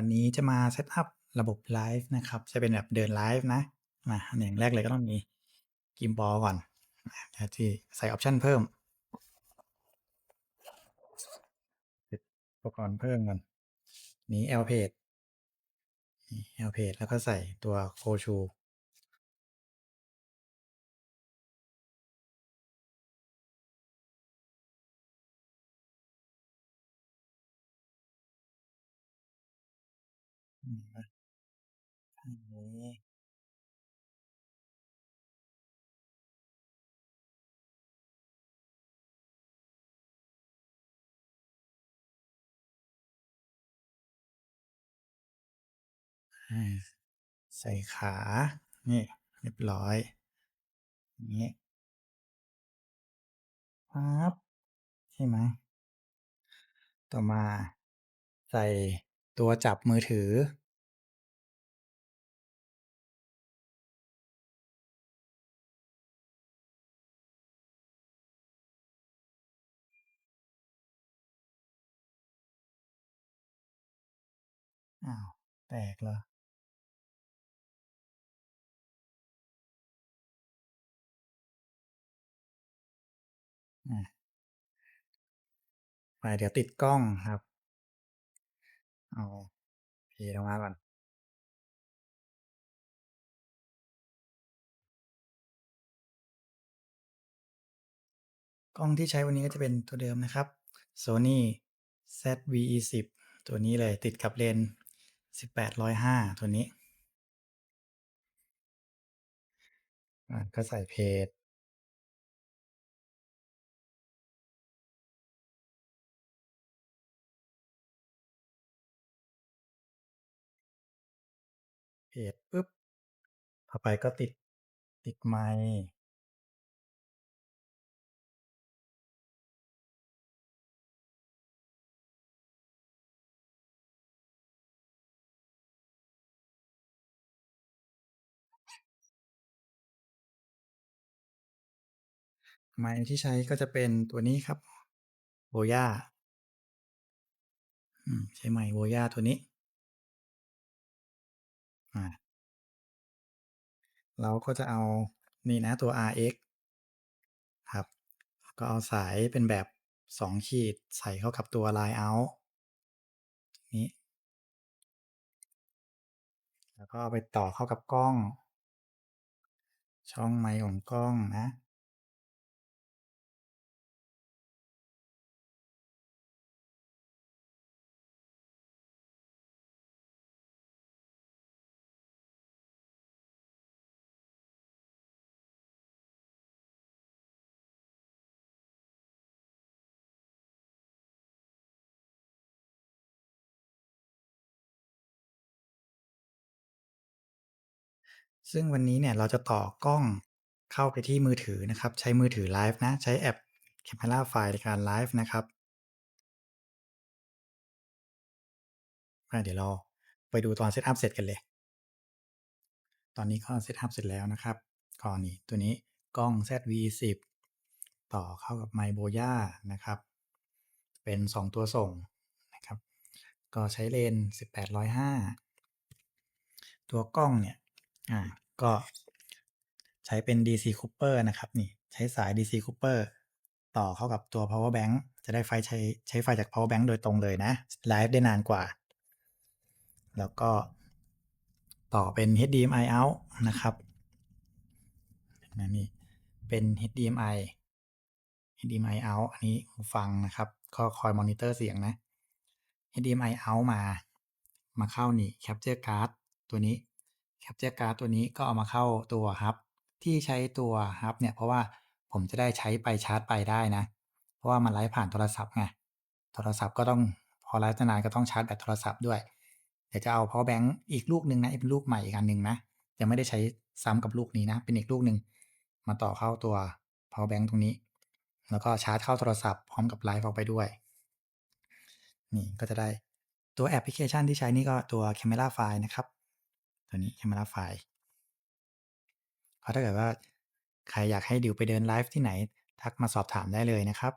วันนี้จะมาเซตอัพระบบไลฟ์นะครับ จะเป็นแบบเดินไลฟ์นะมาอย่างแรกเลยก็ต้องมีกิมบอลก่อนที่ใส่ออปชันเพิ่มติดอุปกรณ์เพิ่มก่อน นี้ L page L page แล้วก็ใส่ตัว c o s h u อันนี้ใส่ขา นี่ เรียบร้อยอย่างงี้ปั๊บใช่ไหม ต่อมาใส่ ตัวจับมือถืออ้าวแตกเหรอ?อาไปเดี๋ยวติดกล้องครับ เอาเพย์ลงมาก่อน กล้องที่ใช้วันนี้ก็จะเป็นตัวเดิมนะครับ Sony ZV-E10 ตัวนี้เลยติดกับเลนส์18-105 ตัวนี้ ก็ใส่เพจ จปุ๊บต่อไปก็ติดติดไมค์ไมค์ที่ใช้ก็จะเป็นตัวนี้ครับ Boya อืมใช้ไมค์ Boya ตัวนี้ อา เราก็จะเอา นี่นะ ตัว RX ครับ ก็เอาสายเป็นแบบ 2 ขีด ใส่เข้ากับตัว Line out นี้ แล้วก็เอาไปต่อเข้ากับกล้อง ช่องไมค์ของกล้องนะ ซึ่งวันนี้เนี่ยเราจะต่อกล้องเข้าไปที่มือถือนะครับ ใช้มือถือไลฟ์นะ ใช้แอป Camera File ในการไลฟ์นะครับอาเดี๋ยวเราไปดูตอนเซตอัปเสร็จกันเลย ตอนนี้ก็เซตอัปเสร็จแล้วนะครับก็นี่ตัวนี้กล้อง ZV10 ต่อเข้ากับไมค์ Boya นะครับ เป็น 2 ตัวส่งนะครับ ก็ใช้เลนส์18-105 ตัวกล้องเนี่ย อ่า ก็ใช้เป็น DC Cooper นะครับนี่ ใช้สาย DC Cooper ต่อเข้ากับตัว Power Bank จะได้ไฟใช้ใช้ไฟจาก Power Bank โดยตรงเลยนะไลฟ์ได้นานกว่า แล้วก็ต่อเป็น HDMI out นะครับนี่เป็น HDMI HDMI out อันนี้หูฟังนะครับ ก็คอยมอนิเตอร์เสียงนะ HDMI out มา มาเข้านี่ Capture Card ตัวนี้ Capture Card ตัวนี้ก็เอามาเข้าตัวฮับที่ใช้ตัวฮับเนี่ยเพราะว่าผมจะได้ใช้ไปชาร์จไปได้นะ เพราะว่ามันไลฟ์ผ่านโทรศัพท์ไงโทรศัพท์ก็ต้องพอไลฟ์นานก็ต้องชาร์จแบตโทรศัพท์ด้วยเดี๋ยวจะเอา Power Bank อีกลูกหนึ่งนะเป็นลูกใหม่อีกอันหนึ่งนะยังไม่ได้ใช้ซ้ำกับลูกนี้นะ เป็นอีกลูกหนึ่งมาต่อเข้าตัว Power Bank ตรงนี้ แล้วก็ชาร์จเข้าโทรศัพท์พร้อมกับไลฟ์ออกไปด้วย นี่ก็จะได้ตัวแอปพลิเคชันที่ใช้นี่ก็ตัว Camera File นะครับ ตัวนี้ Camera File ก็ถ้าเกิดว่าใครอยากให้ดิวไปเดินไลฟ์ที่ไหน ทักมาสอบถามได้เลยนะครับ